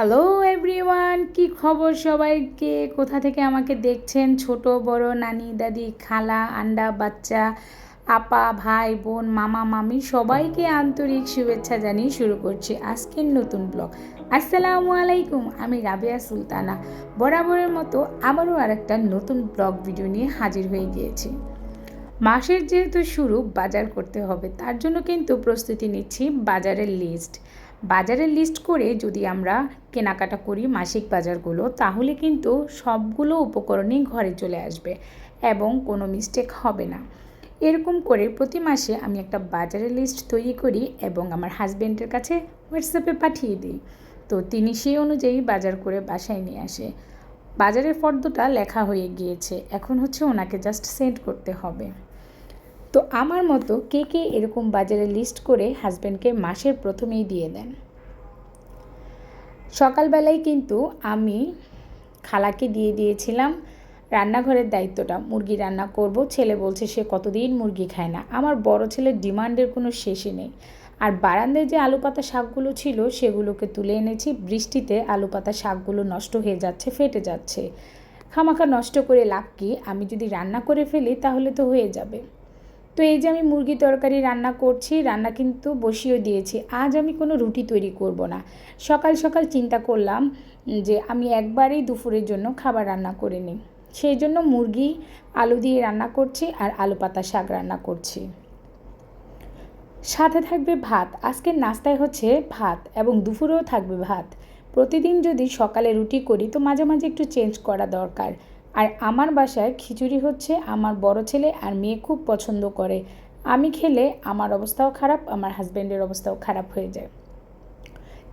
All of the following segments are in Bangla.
হ্যালো এভরিওয়ান কি খবর সবাইকে? কোথা থেকে আমাকে দেখছেন? ছোট, বড়, নানি, দাদি, খালা, আন্ডা, বাচ্চা, আপা, ভাই, বোন, মামা, মামি, সবাইকে আন্তরিক শুভেচ্ছা জানিয়ে শুরু করছি আজকের নতুন ব্লগ। আসসালামু আলাইকুম, আমি রাবেয়া সুলতানা। বরাবরের মতো আবারও আরেকটা নতুন ব্লগ ভিডিও নিয়ে হাজির হয়ে গিয়েছি। মাসের যেহেতু শুরু, বাজার করতে হবে, তার জন্য কিন্তু প্রস্তুতি নিচ্ছি বাজারের লিস্ট বাজারের লিস্ট করে যদি আমরা কেনাকাটা করি মাসিক বাজারগুলো, তাহলে কিন্তু সবগুলো উপকরণই ঘরে চলে আসবে এবং কোনো মিস্টেক হবে না। এরকম করে প্রতি মাসে আমি একটা বাজারের লিস্ট তৈরি করি এবং আমার হাজব্যান্ডের কাছে হোয়াটসঅ্যাপে পাঠিয়ে দিই। তো তিনি সেই অনুযায়ী বাজার করে বাসায় নিয়ে আসে। বাজারের ফর্দটা লেখা হয়ে গিয়েছে। এখন হচ্ছে ওনাকে জাস্ট সেন্ড করতে হবে। তো আমার মতো কে কে এরকম বাজারে লিস্ট করে হাজব্যান্ডকে মাসের প্রথমেই দিয়ে দেন? সকালবেলায় কিন্তু আমি খালাকে দিয়ে দিয়েছিলাম, রান্নাঘরের দায়িত্বটা, মুরগি রান্না করব, ছেলে বলছে সে কতদিন মুরগি খায় না। আমার বড় ছেলের ডিমান্ডের কোনো শেষই নেই। আর বারান্দায় যে আলু পাতা শাকগুলো ছিল সেগুলোকে তুলে এনেছি, বৃষ্টিতে আলু পাতা শাকগুলো নষ্ট হয়ে যাচ্ছে, ফেটে যাচ্ছে। খামাখা নষ্ট করে লাভ কি? আমি যদি রান্না করে ফেলি তাহলে তো হয়ে যাবে। তো এই যে আমি মুরগি তরকারি রান্না করছি, রান্না কিন্তু বসিয়েও দিয়েছি। আজ আমি কোনো রুটি তৈরি করব না। সকাল সকাল চিন্তা করলাম যে আমি একবারেই দুপুরের জন্য খাবার রান্না করে নিই। সেই জন্য মুরগি, আলু দিয়ে রান্না করছি আর আলু পাতা শাক রান্না করছি। সাথে থাকবে ভাত। আজকের নাস্তায় হচ্ছে ভাত এবং দুপুরেও থাকবে ভাত। প্রতিদিন যদি সকালে রুটি করি তো মাঝে মাঝে একটু চেঞ্জ করা দরকার। আর আমার বাসায় খিচুড়ি হচ্ছে আমার বড় ছেলে আর মেয়ে খুব পছন্দ করে। আমি খেলে আমার অবস্থাও খারাপ, আমার হাজব্যান্ডের অবস্থাও খারাপ হয়ে যায়।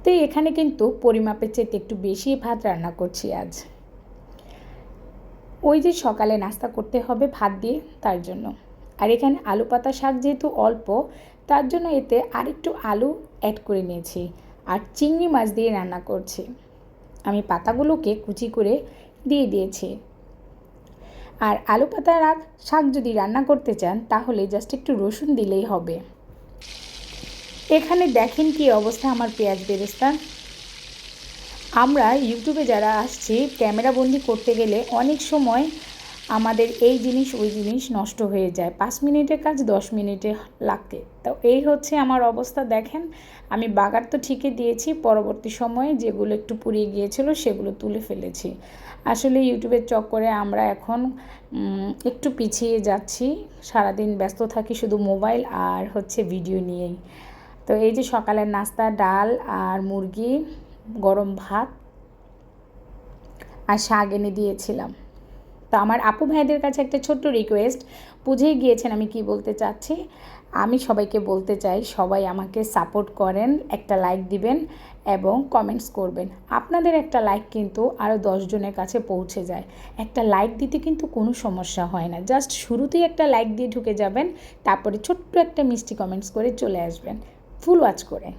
তো এখানে কিন্তু পরিমাপের চেয়ে একটু বেশি ভাত রান্না করছি আজ। ওই যে সকালে নাস্তা করতে হবে ভাত দিয়ে, তার জন্য। আর এখানে আলু পাতা শাক যেহেতু অল্প, তার জন্য এতে আরেকটু আলু অ্যাড করে নিয়েছি আর চিংড়ি মাছ দিয়ে রান্না করছি। আমি পাতাগুলোকে কুচি করে দিয়ে দিয়েছি। আর আলু পাতা রাখ শাক যদি রান্না করতে চান, তাহলে জাস্ট একটু রসুন দিলেই হবে। এখানে দেখেন কি অবস্থা আমার পেঁয়াজ বেরেস্তা। আমরা ইউটিউবে যারা আসছি, ক্যামেরা বন্দি করতে গেলে অনেক সময় আমাদের এই জিনিস, ওই জিনিস নষ্ট হয়ে যায়। পাঁচ মিনিটের কাজ দশ মিনিটে লাগে। তো এই হচ্ছে আমার অবস্থা। দেখেন, আমি বাগার তো ঠিকই দিয়েছি, পরবর্তী সময়ে যেগুলো একটু পুড়িয়ে গিয়েছিল সেগুলো তুলে ফেলেছি। আসলে ইউটিউবের চক্করে আমরা এখন একটু পিছিয়ে যাচ্ছি। সারাদিন ব্যস্ত থাকি শুধু মোবাইল আর হচ্ছে ভিডিও নিয়েই। তো এই যে সকালের নাস্তা, ডাল আর মুরগি, গরম ভাত আর শাক এনে দিয়েছিলাম। তো আমার আপু ভাইদের কাছে একটা ছোট্ট রিকোয়েস্ট বুঝেই গিয়েছেন আমি কি বলতে চাচ্ছি। আমি সবাইকে বলতে চাই, সবাই আমাকে সাপোর্ট করেন, একটা লাইক দিবেন এবং কমেন্টস করবেন। আপনাদের একটা লাইক কিন্তু আরও দশজনের কাছে পৌঁছে যায়। একটা লাইক দিতে কিন্তু কোনো সমস্যা হয় না। জাস্ট শুরুতেই একটা লাইক দিয়ে ঢুকে যাবেন, তারপরে ছোট্ট একটা মিষ্টি কমেন্টস করে চলে আসবেন। ফুল ওয়াচ করে।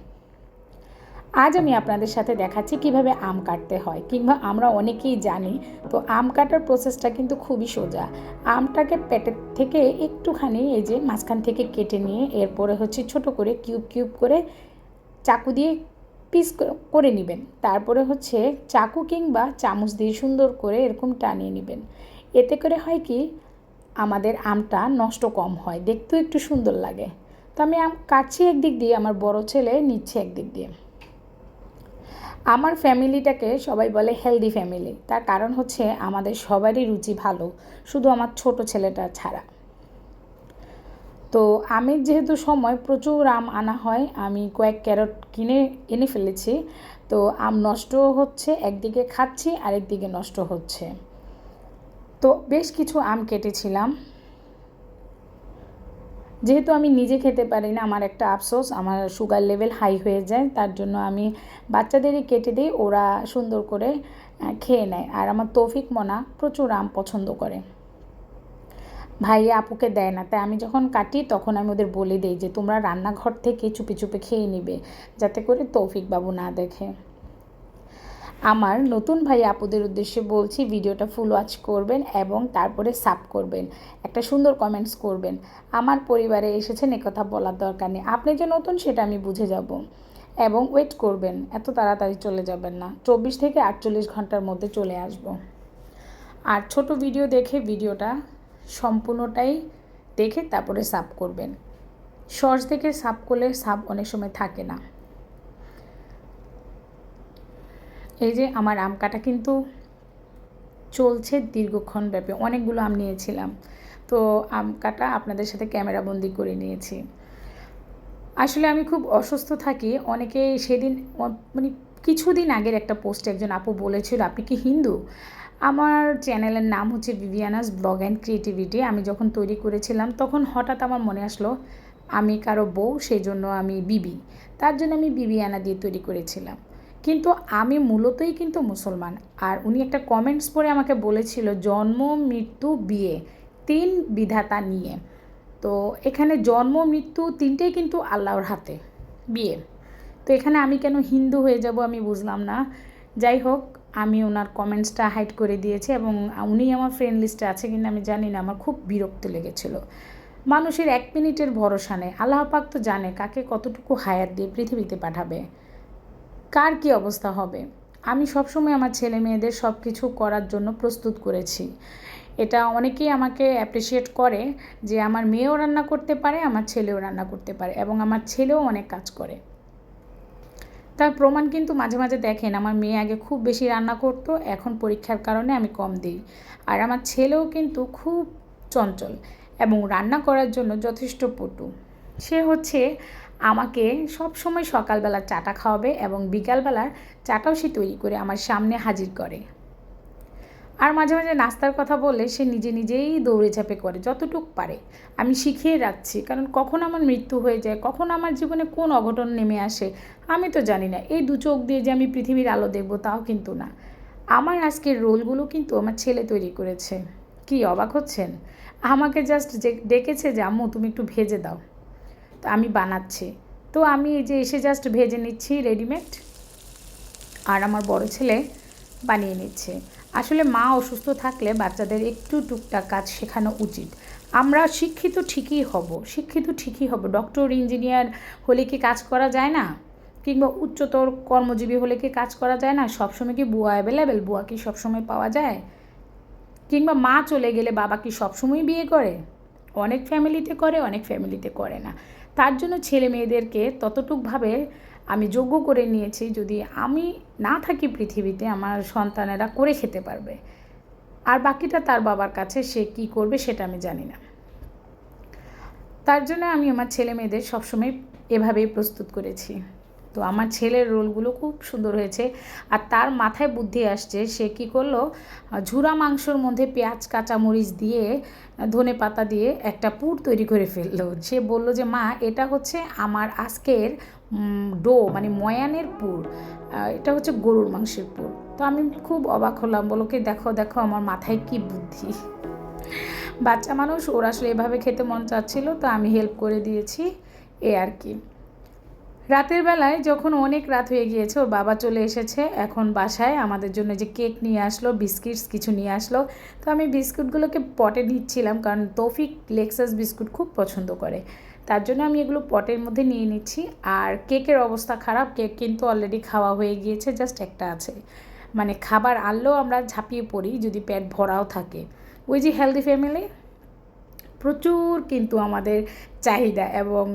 আজ আমি আপনাদের সাথে দেখাচ্ছি কীভাবে আম কাটতে হয়, কিংবা আমরা অনেকেই জানি, তো আম কাটার প্রসেসটা কিন্তু খুবই সোজা। আমটাকে পেটের থেকে একটুখানি এই যে মাঝখান থেকে কেটে নিয়ে এরপরে হচ্ছে ছোট করে কিউব কিউব করে চাকু দিয়ে পিস করে নেবেন। তারপরে হচ্ছে চাকু কিংবা চামচ দিয়ে সুন্দর করে এরকম টানিয়ে নেবেন। এতে করে হয় কি, আমাদের আমটা নষ্ট কম হয়, দেখতেও একটু সুন্দর লাগে। তো আমি আম কাটছি একদিক দিয়ে, আমার বড় ছেলে নিচ্ছে একদিক দিয়ে। আমার ফ্যামিলিটাকে সবাই বলে হেলদি ফ্যামিলি। তার কারণ হচ্ছে আমাদের সবারই রুচি ভালো, শুধু আমার ছোট ছেলেটা ছাড়া। তো আমের যেহেতু সময় প্রচুর আম আনা হয়, আমি কয়েক ক্যারট কিনে, এনে ফেলেছি। তো আম নষ্ট হচ্ছে, একদিকে খাচ্ছি, আরেকদিকে নষ্ট হচ্ছে। তো বেশ কিছু আম কেটেছিলাম। যেহেতু আমি নিজে খেতে পারি না, আমার একটা আফসোস, আমার সুগার লেভেল হাই হয়ে যায়, তার জন্য আমি বাচ্চাদেরই কেটে দিই, ওরা সুন্দর করে খেয়ে নেয়। আর আমার তৌফিক মনা প্রচুর আম পছন্দ করে। ভাইয়া আপুকে দেয় না, তাই আমি যখন কাটি তখন আমি ওদের বলে দিই যে, তোমরা রান্নাঘর থেকে চুপি চুপি খেয়ে নিবে, যাতে করে তৌফিক বাবু না দেখে। আমার নতুন ভাই আপুদের উদ্দেশ্যে বলছি, ভিডিওটা ফুল ওয়াচ করবেন এবং তারপরে সাব করবেন। একটা সুন্দর কমেন্টস করবেন। আমার পরিবারে এসেছেন কথা বলার দরকার নেই। আপনি যে নতুন, সেটা আমি বুঝে যাব। এবং ওয়েট করবেন। এত তাড়াতাড়ি চলে যাবেন না। চব্বিশ থেকে আটচল্লিশ ঘণ্টার মধ্যে চলে আসব। আর ছোট ভিডিও দেখে ভিডিওটা সম্পূর্ণটাই দেখে তারপরে সাব করবেন। শর্টস দেখে সাব করলে সাব অনেক সময় থাকে না। এই যে আমার আম কাটা কিন্তু চলছে দীর্ঘক্ষণ ব্যাপী। অনেকগুলো আম নিয়েছিলাম। তো আম কাটা আপনাদের সাথে ক্যামেরা বন্দি করে নিয়েছি। আসলে আমি খুব অসুস্থ থাকি। অনেকে সেদিন মানে কিছুদিন আগের একটা পোস্টে একজন আপু বলেছিল, আপনি কি হিন্দু? আমার চ্যানেলের নাম হচ্ছে ভিভিয়ানাস ব্লগ অ্যান্ড ক্রিয়েটিভিটি। আমি যখন তৈরি করেছিলাম, তখন হঠাৎ আমার মনে আসলো, আমি কারও বউ সেই জন্য আমি বিবি। তার জন্য আমি বিবিয়ানা দিয়ে তৈরি করেছিলাম। কিন্তু আমি মূলতই কিন্তু মুসলমান। আর উনি একটা কমেন্টস পড়ে আমাকে বলেছিল, জন্ম, মৃত্যু, বিয়ে, তিন বিধাতা নিয়ে। তো এখানে জন্ম, মৃত্যু তিনটেই কিন্তু আল্লাহর হাতে, বিয়ে। তো এখানে আমি কেন হিন্দু হয়ে যাব আমি বুঝলাম না। যাই হোক, আমি ওনার কমেন্টসটা হাইড করে দিয়েছি এবং উনি আমার ফ্রেন্ড লিস্টে আছে কিন্তু আমি জানি না, আমার খুব বিরক্ত লেগেছিল। মানুষের এক মিনিটের ভরসা নেই। আল্লাহ পাক তো জানে কাকে কতটুকু হায়াত দিয়ে পৃথিবীতে পাঠাবে। কার কি অবস্থা হবে? আমি সবসময় আমার ছেলে মেয়েদের সব কিছু করার জন্য প্রস্তুত করেছি। এটা অনেকেই আমাকে অ্যাপ্রিসিয়েট করে যে আমার মেয়েও রান্না করতে পারে, আমার ছেলেও রান্না করতে পারে এবং আমার ছেলেও অনেক কাজ করে। তার প্রমাণ কিন্তু মাঝে মাঝে দেখেন, আমার মেয়ে আগে খুব বেশি রান্না করতো, এখন পরীক্ষার কারণে আমি কম দিই। আর আমার ছেলেও কিন্তু খুব চঞ্চল এবং রান্না করার জন্য যথেষ্ট পটু। সে হচ্ছে আমাকে সব সময় সকালবেলা চাটা খাওয়াবে এবং বিকালবেলার চাটাও সে তৈরি করে আমার সামনে হাজির করে। আর মাঝে মাঝে নাস্তার কথা বললে সে নিজে নিজেই দৌড়ে ঝাঁপে করে, যতটুক পারে। আমি শিখিয়ে রাখছি, কারণ কখন আমার মৃত্যু হয়ে যায়, কখন আমার জীবনে কোন অঘটন নেমে আসে, আমি তো জানি না। এই দু চোখ দিয়ে যে আমি পৃথিবীর আলো দেখব তাও কিন্তু না। আমার আজকের রোলগুলো কিন্তু আমার ছেলে তৈরি করেছে। কি অবাক হচ্ছেন? আমাকে জাস্ট ডেকেছে যে, আম্মু, তুমি একটু ভেজে দাও। তো আমি বানাচ্ছি। তো আমি এই যে এসে জাস্ট ভেজে নিচ্ছি রেডিমেড আর আমার বড় ছেলে বানিয়ে নিচ্ছে। আসলে মা অসুস্থ থাকলে বাচ্চাদের একটু টুকটাক কাজ শেখানো উচিত। আমরা শিক্ষিত ঠিকই হব, শিক্ষিত ঠিকই হব। ডক্টর ইঞ্জিনিয়ার হলে কি কাজ করা যায় না? কিংবা উচ্চতর কর্মজীবী হলে কি কাজ করা যায় না? সবসময় কি বুয়া অ্যাভেলেবেল বুয়া কি সবসময় পাওয়া যায়? কিংবা মা চলে গেলে বাবা কি সবসময় বিয়ে করে? অনেক ফ্যামিলিতে করে, অনেক ফ্যামিলিতে করে না। তার জন্য ছেলে মেয়েদেরকে ততটুকভাবে আমি যোগ্য করে নিয়েছি যদি আমি না থাকি পৃথিবীতে, আমার সন্তানেরা করে খেতে পারবে। আর বাকিটা তার বাবার কাছে সে কি করবে সেটা আমি জানি না। তার জন্য আমি আমার ছেলে মেয়েদের সবসময় এভাবেই প্রস্তুত করেছি। তো আমার ছেলের রোলগুলো খুব সুন্দর হয়েছে। আর তার মাথায় বুদ্ধি আসছে, সে কি করল? ঝুরা মাংসর মধ্যে পেঁয়াজ, কাঁচামরিচ দিয়ে, ধনে পাতা দিয়ে একটা পুর তৈরি করে ফেলল। সে বলল যে, মা, এটা হচ্ছে আমার আজকের ডো মানে ময়ানের পুর। এটা হচ্ছে গরুর মাংসের পুর। তো আমি খুব অবাক হলাম, বলো কি, দেখো দেখো আমার মাথায় কি বুদ্ধি। বাচ্চা মানুষ, ওরা আসলে এভাবে খেতে মন চাচ্ছিল, তো আমি হেল্প করে দিয়েছি, এ আর কি। রাতের বেলায় যখন অনেক রাত হয়ে গিয়েছে, ওর বাবা চলে এসেছে। এখন বাসায় আমাদের জন্য যে কেক নিয়ে আসলো, বিস্কিটস কিছু নিয়ে আসলো। তো আমি বিস্কুটগুলোকে পটে নিচ্ছিলাম, কারণ তৌফিক লেক্সাস বিস্কুট খুব পছন্দ করে। তার জন্য আমি এগুলো পটের মধ্যে নিয়ে নিচ্ছি। আর কেকের অবস্থা খারাপ, কেক কিন্তু অলরেডি খাওয়া হয়ে গিয়েছে জাস্ট একটা আছে। মানে খাবার আনলেও আমরা ঝাঁপিয়ে পড়ি যদি পেট ভরাও থাকে। ওই যে হেলদি ফ্যামিলি প্রচুর কিন্তু আমাদের চাহিদা এবং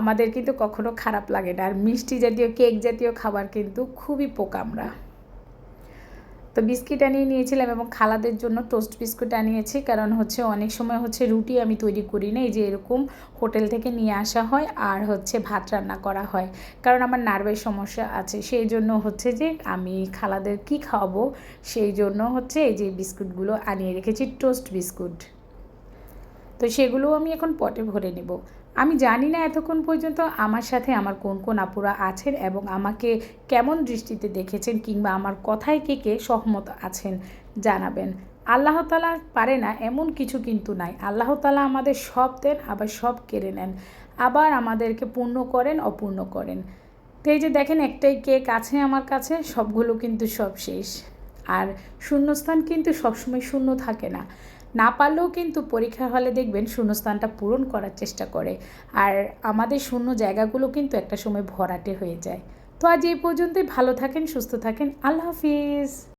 আমাদের কিন্তু কখনো খারাপ লাগে না। আর মিষ্টি জাতীয়, কেক জাতীয় খাবার কিন্তু খুবই পোকা আমরা। তো বিস্কিট আনিয়ে নিয়েছিলাম এবং খালাদের জন্য টোস্ট বিস্কুট আনিয়েছি, কারণ হচ্ছে অনেক সময় হচ্ছে রুটি আমি তৈরি করি না, এই যে এরকম হোটেল থেকে নিয়ে আসা হয় আর হচ্ছে ভাত রান্না করা হয়। কারণ আমার নার্ভের সমস্যা আছে, সেই জন্য হচ্ছে যে আমি খালাদের কি খাওয়াবো, সেই জন্য হচ্ছে এই যে বিস্কুটগুলো আনিয়ে রেখেছি, টোস্ট বিস্কুট। তো সেগুলো আমি এখন পটে ভরে নেব। আমি জানি না এতক্ষণ পর্যন্ত আমার সাথে আমার কোন কোন আপুরা আছেন এবং আমাকে কেমন দৃষ্টিতে দেখেছেন কিংবা আমার কথায় কে কে সহমত আছেন জানাবেন। আল্লাহ তালা পারে না, এমন কিছু কিন্তু নাই। আল্লাহ তালা আমাদের সব দেন, আবার সব কেড়ে নেন। আবার আমাদেরকে পূর্ণ করেন, অপূর্ণ করেন। তো এই যে দেখেন, একটাই কেক আছে আমার কাছে, সবগুলো কিন্তু সব শেষ। আর শূন্যস্থান কিন্তু সবসময় শূন্য থাকে না। না পারলেও কিন্তু পরীক্ষা হলে দেখবেন শূন্যস্থানটা পূরণ করার চেষ্টা করে। আর আমাদের শূন্য জায়গাগুলো কিন্তু একটা সময় ভরাটে হয়ে যায়। তো আজ এই পর্যন্তই। ভালো থাকেন, সুস্থ থাকেন। আল্লাহ হাফিজ।